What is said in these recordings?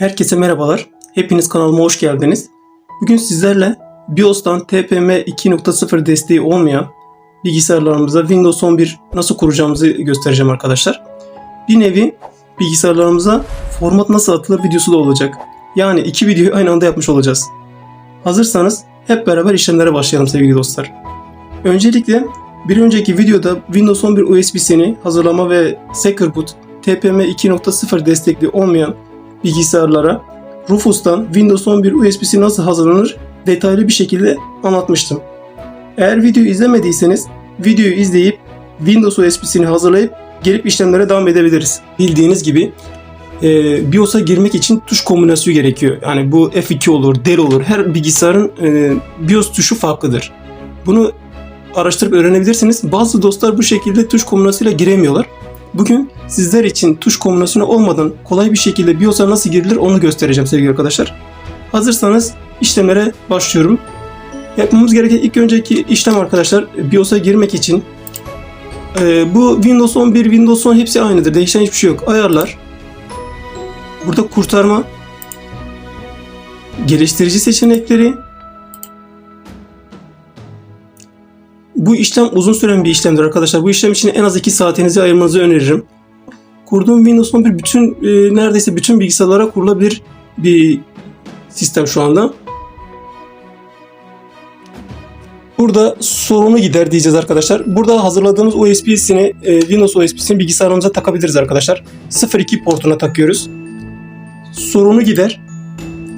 Herkese merhabalar. Hepiniz kanalıma hoş geldiniz. Bugün sizlerle BIOS'tan TPM 2.0 desteği olmayan bilgisayarlarımıza Windows 11 nasıl kuracağımızı göstereceğim arkadaşlar. Bir nevi bilgisayarlarımıza format nasıl atılır videosu da olacak. Yani iki videoyu aynı anda yapmış olacağız. Hazırsanız hep beraber işlemlere başlayalım sevgili dostlar. Öncelikle bir önceki videoda Windows 11 USB'sini hazırlama ve Secure Boot TPM 2.0 destekli olmayan bilgisayarlara Rufus'tan Windows 11 USB'si nasıl hazırlanır detaylı bir şekilde anlatmıştım. Eğer videoyu izlemediyseniz videoyu izleyip Windows USB'sini hazırlayıp gelip işlemlere devam edebiliriz. Bildiğiniz gibi e, BIOS'a girmek için tuş kombinasyonu gerekiyor. Yani bu F2 olur, Del olur. Her bilgisayarın e, BIOS tuşu farklıdır. Bunu araştırıp öğrenebilirsiniz. Bazı dostlar bu şekilde tuş kombinasyonuyla giremiyorlar. Bugün sizler için tuş kombinasyonu olmadan kolay bir şekilde BIOS'a nasıl girilir onu göstereceğim sevgili arkadaşlar. Hazırsanız işlemlere başlıyorum. Yapmamız gereken ilk önceki işlem arkadaşlar BIOS'a girmek için e, bu Windows 11, Windows 10 hepsi aynıdır. Değişen hiçbir şey yok. Ayarlar. Burada kurtarma. Geliştirici seçenekleri. Bu işlem uzun süren bir işlemdir arkadaşlar. Bu işlem için en az 2 saatinizi ayırmanızı öneririm. Kurduğum Windows 11 bütün e, neredeyse bütün bilgisayarlara kurulabilir bir sistem şu anda. Burada sorunu gider diyeceğiz arkadaşlar. Burada hazırladığımız USB'sini, e, Windows USB'sini bilgisayarımıza takabiliriz arkadaşlar. 0.2 portuna takıyoruz. Sorunu gider.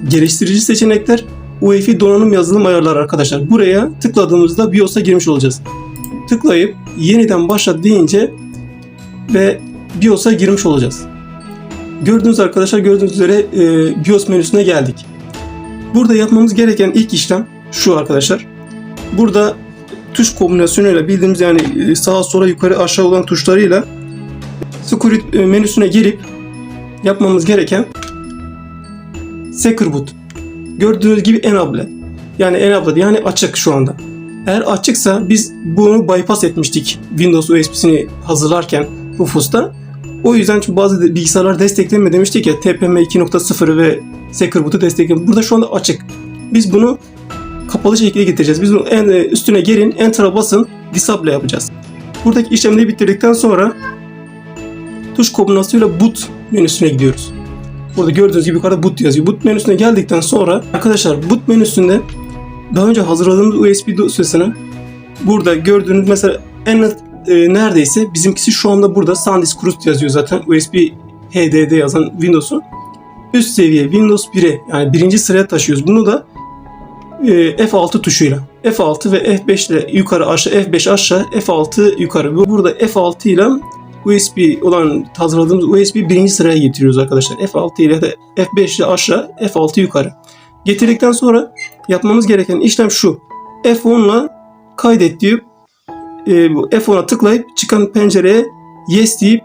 Geliştirici seçenekler, UEFI donanım yazılım ayarları arkadaşlar. Buraya tıkladığımızda BIOS'a girmiş olacağız. Tıklayıp yeniden başlat deyince ve BIOS'a girmiş olacağız. Gördüğünüz arkadaşlar gördüğünüz üzere e, BIOS menüsüne geldik. Burada yapmamız gereken ilk işlem şu arkadaşlar. Burada tuş kombinasyonuyla bildiğimiz yani e, sağa sola yukarı aşağı olan tuşlarıyla Security e, menüsüne girip yapmamız gereken Secure Boot. Gördüğünüz gibi enable. Yani enable yani açık şu anda. Eğer açıksa biz bunu bypass etmiştik Windows USB'sini hazırlarken Rufus'ta. O yüzden çünkü bazı bilgisayarlar desteklemiyor demiştik ya TPM 2.0 ve Secure Boot'u desteklemiyor. Burada şu anda açık. Biz bunu kapalı şekilde getireceğiz. Biz bunu en üstüne gelin, Enter'a basın, disable yapacağız. Buradaki işlemleri bitirdikten sonra tuş kombinasyonuyla boot menüsüne gidiyoruz. Burada gördüğünüz gibi yukarıda boot yazıyor. Boot menüsüne geldikten sonra arkadaşlar boot menüsünde daha önce hazırladığımız USB dosyasını burada gördüğünüz mesela en e, neredeyse bizimkisi şu anda burada SanDisk Root yazıyor zaten USB HDD yazan Windows'un üst seviye Windows 1'e yani birinci sıraya taşıyoruz. Bunu da e, F6 tuşuyla F6 ve F5 ile yukarı aşağı F5 aşağı F6 yukarı. Burada F6 ile USB olan hazırladığımız USB birinci sıraya getiriyoruz arkadaşlar. F6 ile de F5 ile aşağı F6 yukarı. Getirdikten sonra yapmamız gereken işlem şu. F10 ile kaydet deyip e, bu F10'a tıklayıp çıkan pencereye yes deyip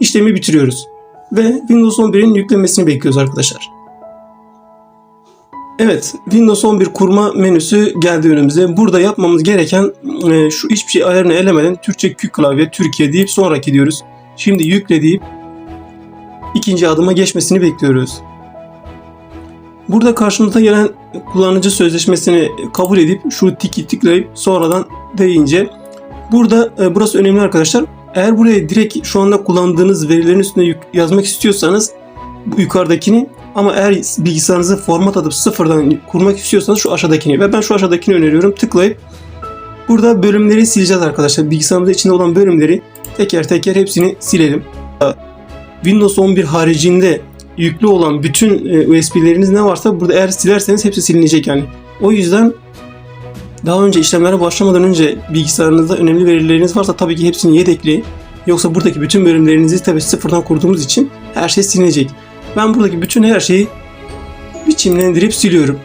işlemi bitiriyoruz. Ve Windows 11'in yüklenmesini bekliyoruz arkadaşlar. Evet, Windows 11 kurma menüsü geldi önümüze. Burada yapmamız gereken e, şu hiçbir şey ayarını elemeden Türkçe Q klavye Türkiye deyip sonraki diyoruz. Şimdi yükle deyip ikinci adıma geçmesini bekliyoruz. Burada karşımıza gelen kullanıcı sözleşmesini kabul edip şu tiki tıklayıp sonradan deyince burada e, burası önemli arkadaşlar. Eğer buraya direkt şu anda kullandığınız verilerin üstüne yazmak istiyorsanız bu yukarıdakini ama eğer bilgisayarınızı format atıp sıfırdan kurmak istiyorsanız şu aşağıdakini ve ben şu aşağıdakini öneriyorum. Tıklayıp burada bölümleri sileceğiz arkadaşlar. Bilgisayarımızda içinde olan bölümleri teker teker hepsini silelim. Windows 11 haricinde yüklü olan bütün e, USB'leriniz ne varsa burada eğer silerseniz hepsi silinecek yani. O yüzden daha önce işlemlere başlamadan önce bilgisayarınızda önemli verileriniz varsa tabii ki hepsini yedekleyin. Yoksa buradaki bütün bölümlerinizi tabii sıfırdan kurduğumuz için her şey silinecek. Ben buradaki bütün her şeyi biçimlendirip siliyorum.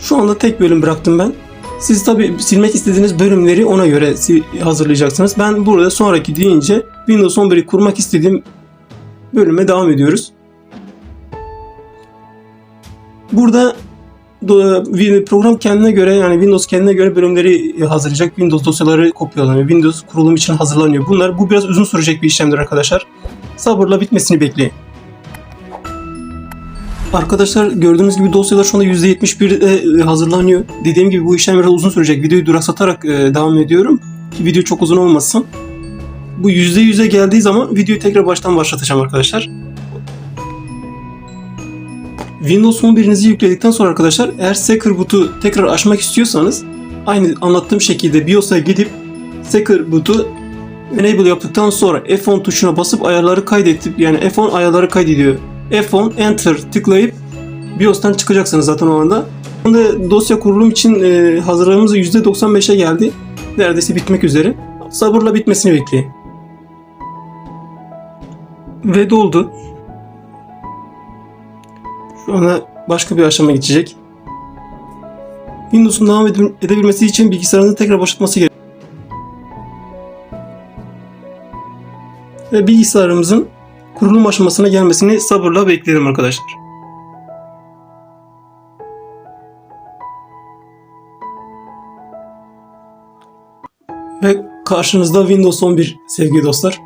Şu anda tek bölüm bıraktım ben. Siz tabi silmek istediğiniz bölümleri ona göre hazırlayacaksınız. Ben burada sonraki deyince Windows 11'i kurmak istediğim bölüme devam ediyoruz. Burada program kendine göre yani Windows kendine göre bölümleri hazırlayacak. Windows dosyaları kopyalanıyor. Windows kurulum için hazırlanıyor. Bunlar bu biraz uzun sürecek bir işlemdir arkadaşlar. Sabırla bitmesini bekleyin. Arkadaşlar gördüğünüz gibi dosyalar şu anda %71'e hazırlanıyor. Dediğim gibi bu işlem biraz uzun sürecek. Videoyu duraksatarak e, devam ediyorum. Ki video çok uzun olmasın. Bu %100'e geldiği zaman videoyu tekrar baştan başlatacağım arkadaşlar. Windows 11'inizi yükledikten sonra arkadaşlar eğer Secure boot'u tekrar açmak istiyorsanız aynı anlattığım şekilde BIOS'a gidip Secure boot'u enable yaptıktan sonra F10 tuşuna basıp ayarları kaydedip yani F10 ayarları kaydediyor. F10 enter tıklayıp BIOS'tan çıkacaksınız zaten o anda. Anda dosya kurulum için e, hazırlığımız %95'e geldi. Neredeyse bitmek üzere. Sabırla bitmesini bekleyin. Ve doldu. Şu anda başka bir aşama geçecek. Windows'un devam ede- edebilmesi için bilgisayarınızı tekrar başlatması gerekiyor. Ve bilgisayarımızın kurulum aşamasına gelmesini sabırla bekleyelim arkadaşlar. Ve karşınızda Windows 11 sevgili dostlar.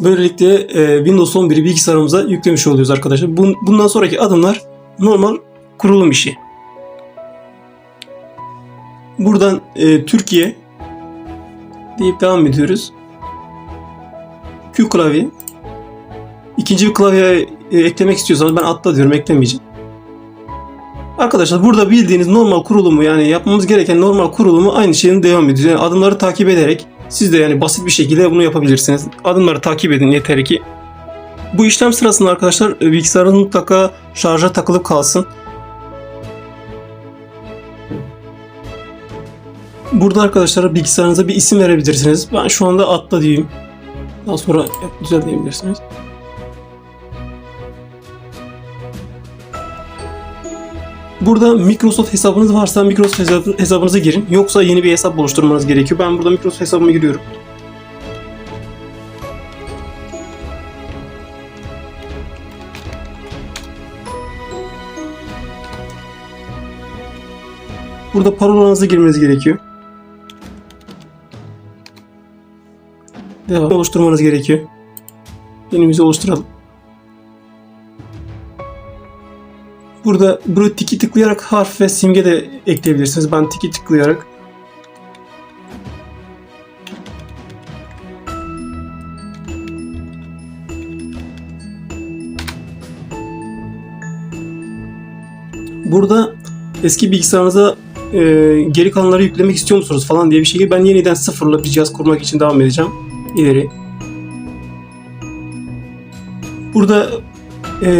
Böylelikle e, Windows 11'i bilgisayarımıza yüklemiş oluyoruz arkadaşlar. Bun- bundan sonraki adımlar normal kurulum işi. Buradan e, Türkiye deyip devam ediyoruz. Q klavye. İkinci bir klavye e, eklemek istiyorsanız ben atla diyorum eklemeyeceğim. Arkadaşlar burada bildiğiniz normal kurulumu yani yapmamız gereken normal kurulumu aynı şeyin devam ediyor. Yani adımları takip ederek siz de yani basit bir şekilde bunu yapabilirsiniz. Adımları takip edin yeter ki. Bu işlem sırasında arkadaşlar e, bilgisayarınız mutlaka şarja takılıp kalsın. Burada arkadaşlar bilgisayarınıza bir isim verebilirsiniz. Ben şu anda atla diyeyim. Daha sonra düzenleyebilirsiniz. Burada Microsoft hesabınız varsa Microsoft hesabı- hesabınıza girin. Yoksa yeni bir hesap oluşturmanız gerekiyor. Ben burada Microsoft hesabıma giriyorum. Burada parolanızı girmeniz gerekiyor. Devam oluşturmanız gerekiyor. Yenimizi oluşturalım. Burada buraya tiki tıklayarak harf ve simge de ekleyebilirsiniz. Ben tiki tıklayarak Burada eski bilgisayarınıza e, geri kalanları yüklemek istiyor musunuz falan diye bir şey. Ben yeniden sıfırla bir cihaz kurmak için devam edeceğim. İleri. Burada e,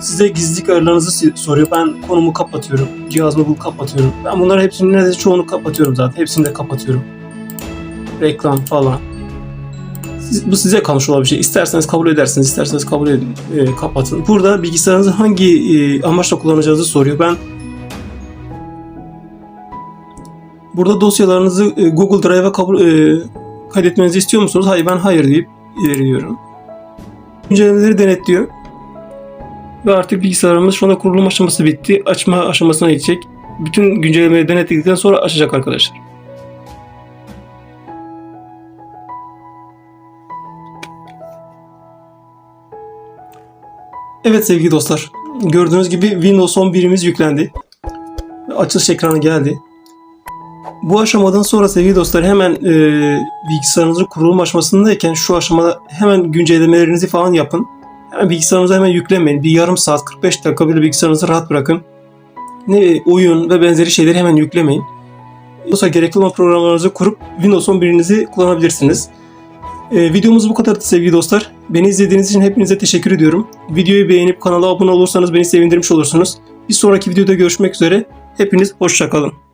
size gizlilik ayarlarınızı soruyor. Ben konumu kapatıyorum. Cihazımı bulup kapatıyorum. Ben bunları hepsini neredeyse çoğunu kapatıyorum zaten. Hepsini de kapatıyorum. Reklam falan. Siz- bu size kalmış olan bir şey. İsterseniz kabul edersiniz, isterseniz kabul edin, e, kapatın. Burada bilgisayarınızı hangi e, amaçla kullanacağınızı soruyor. Ben burada dosyalarınızı e, Google Drive'a kabul e, kaydetmenizi istiyor musunuz? Hayır ben hayır deyip ilerliyorum. Güncellemeleri denetliyor. Ve artık bilgisayarımız şu anda kurulum aşaması bitti. Açma aşamasına geçecek. Bütün güncellemeleri denetledikten sonra açacak arkadaşlar. Evet sevgili dostlar. Gördüğünüz gibi Windows 11'imiz yüklendi. Açılış ekranı geldi. Bu aşamadan sonra sevgili dostlar hemen e, bilgisayarınızın kurulum aşamasındayken şu aşamada hemen güncellemelerinizi falan yapın. Hemen bilgisayarınıza hemen yüklemeyin. Bir yarım saat 45 dakika bile bilgisayarınızı rahat bırakın. Ne oyun ve benzeri şeyleri hemen yüklemeyin. Yoksa gerekli olan programlarınızı kurup Windows 11'inizi kullanabilirsiniz. Ee, videomuz bu kadardı sevgili dostlar. Beni izlediğiniz için hepinize teşekkür ediyorum. Videoyu beğenip kanala abone olursanız beni sevindirmiş olursunuz. Bir sonraki videoda görüşmek üzere. Hepiniz hoşçakalın.